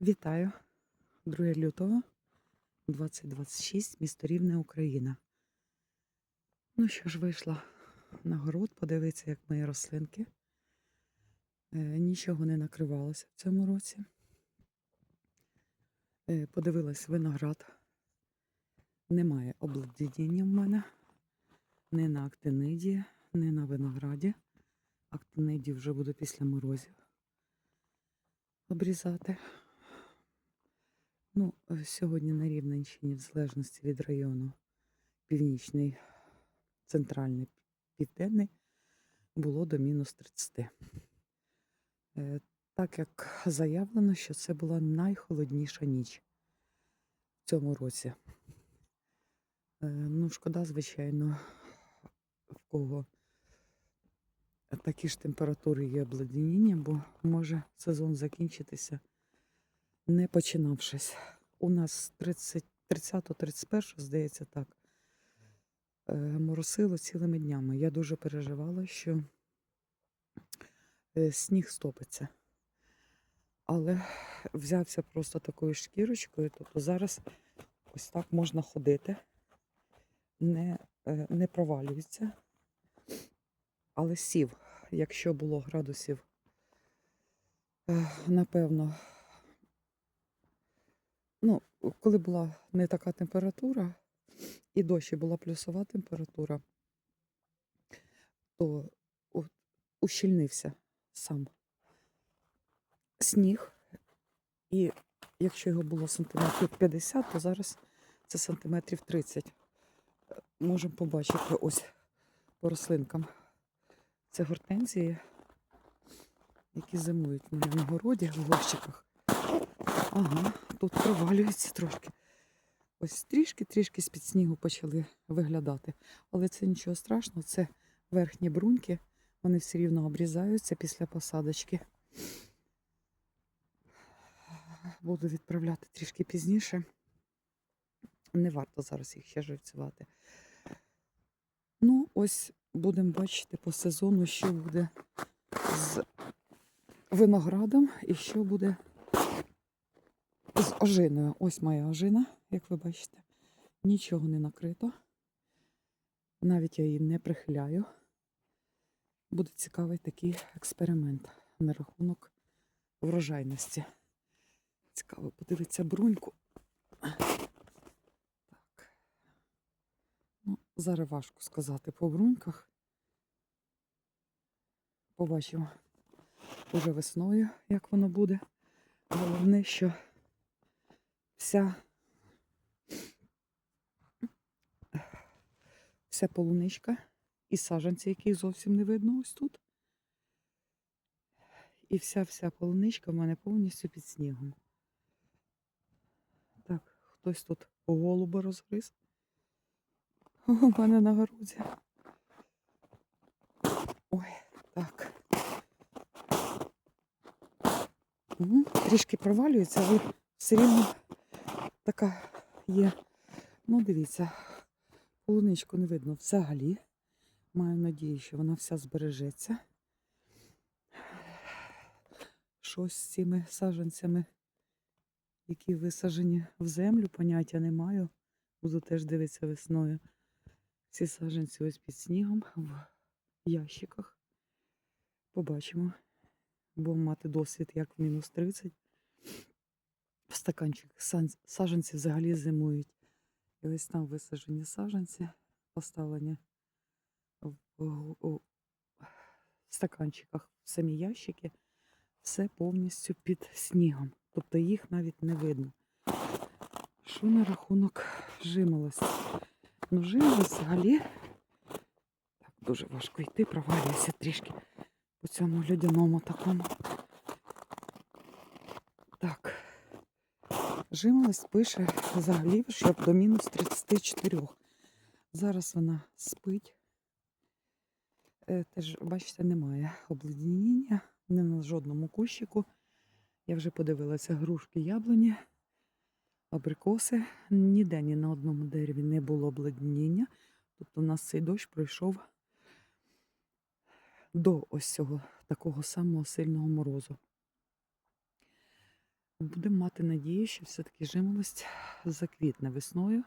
Вітаю! 2 лютого 2026, місто Рівне, Україна. Ну що ж, вийшла на город, подивитися, як мої рослинки. Е, нічого не накривалося в цьому році. Е, подивилась виноград. Немає обледеніння в мене. Не на актиниді, не на винограді. Актиниді вже буду після морозів обрізати. Ну, е, сьогодні на Рівненщині, в залежності від району, північний, центральний, південний, було до мінус 30. Е, Так як заявлено, що це була найхолодніша ніч в цьому році. Е, Ну, шкода, звичайно, в кого такі ж температури є обледеніння, бо може сезон закінчитися не починавшись. У нас 30 30-31, здається, так. е, Моросило цілими днями. Я дуже переживала, що е, сніг стопиться. Але взявся просто такою шкірочкою. Тобто зараз ось так можна ходити, не, е, не провалюється. Але сів, якщо було градусів, напевно, Ну, коли була не така температура, і дощі була плюсова температура, то ущільнився сам сніг. І якщо його було сантиметрів 50, то зараз це сантиметрів 30. Е, Можемо побачити ось по рослинкам. Це гортензії, які зимують моєму городі в горщиках. Ага, тут провалюється трошки. Ось трішки-трішки з-під снігу почали виглядати. Але це нічого страшного, це верхні бруньки. Вони все рівно обрізаються після посадочки. Буду відправляти трішки пізніше. Не варто зараз їх ще живцювати. Ну, ось будемо бачити по сезону, що буде з виноградом і що буде ожиною. Ось моя ожина, як ви бачите. Нічого не накрито. Навіть я її не прихиляю. Буде цікавий такий експеримент на рахунок врожайності. Цікаво подивитися бруньку. Так. Ну, зараз важко сказати по бруньках. Побачимо уже весною, як воно буде. Головне, що вся, вся полуничка і саджанці, яких зовсім не видно ось тут. І вся-вся полуничка в мене повністю під снігом. Так, хтось тут голуба розгриз. У мене на городі. Ой, так. Мгм, Трішки провалюється, але все рівно така є. Ну, дивіться, полуничку не видно взагалі. Маю надію, що вона вся збережеться. Щось з цими саджанцями, які висаджені в землю, поняття не маю. Буду теж дивитися весною. Ці саджанці ось під снігом в ящиках. Побачимо. Будемо мати досвід, як в мінус 30 в стаканчик. Саджанці взагалі зимують. І ось там висаджені саджанці, поставлені в, стаканчиках в самі ящики. Все повністю під снігом. Тобто їх навіть не видно. Що на рахунок жимолості? Ну, жимолость взагалі. Так, дуже важко йти, провалююся трішки по цьому льодяному такому. Так. Жимолость пише взагалі, що до мінус 34. Зараз вона спить. Е, Теж, бачите, немає обледеніння не на жодному кущику. Я вже подивилася грушки, яблуні, абрикоси. Ніде ні на одному дереві не було обледеніння. Тобто у нас цей дощ пройшов до ось цього такого самого сильного морозу. Будемо мати надію, що все-таки жимолость заквітне весною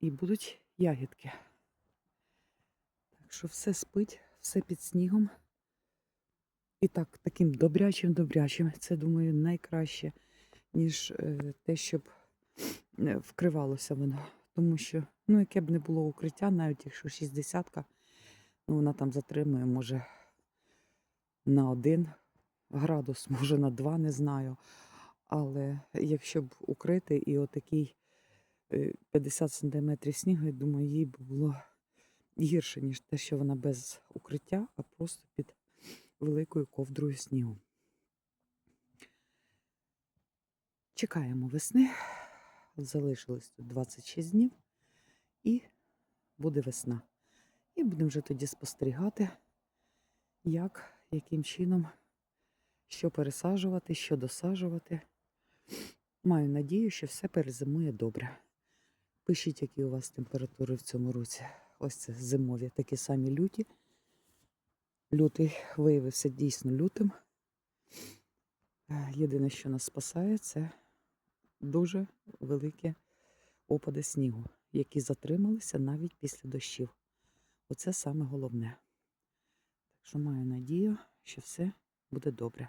і будуть ягідки. Так що все спить, все під снігом. І так, таким добрячим-добрячим. Це, думаю, найкраще, ніж е, те, щоб е, вкривалося воно. Тому що, ну, яке б не було укриття, навіть якщо 60-ка, ну, вона там затримує, може, на один градус, може на два, не знаю. Але якщо б укрити і отакий е, 50 сантиметрів снігу, я думаю, їй б було гірше, ніж те, що вона без укриття, а просто під великою ковдрою снігу. Чекаємо весни. Залишилось тут 26 днів, і буде весна. І будемо вже тоді спостерігати, як, яким чином, що пересаджувати, що досаджувати. Маю надію, що все перезимує добре. Пишіть, які у вас температури в цьому році. Ось це зимові, такі самі люті. Лютий виявився дійсно лютим. Е, Єдине, що нас спасає, це дуже великі опади снігу, які затрималися навіть після дощів. Оце саме головне. Так що маю надію, що все буде добре.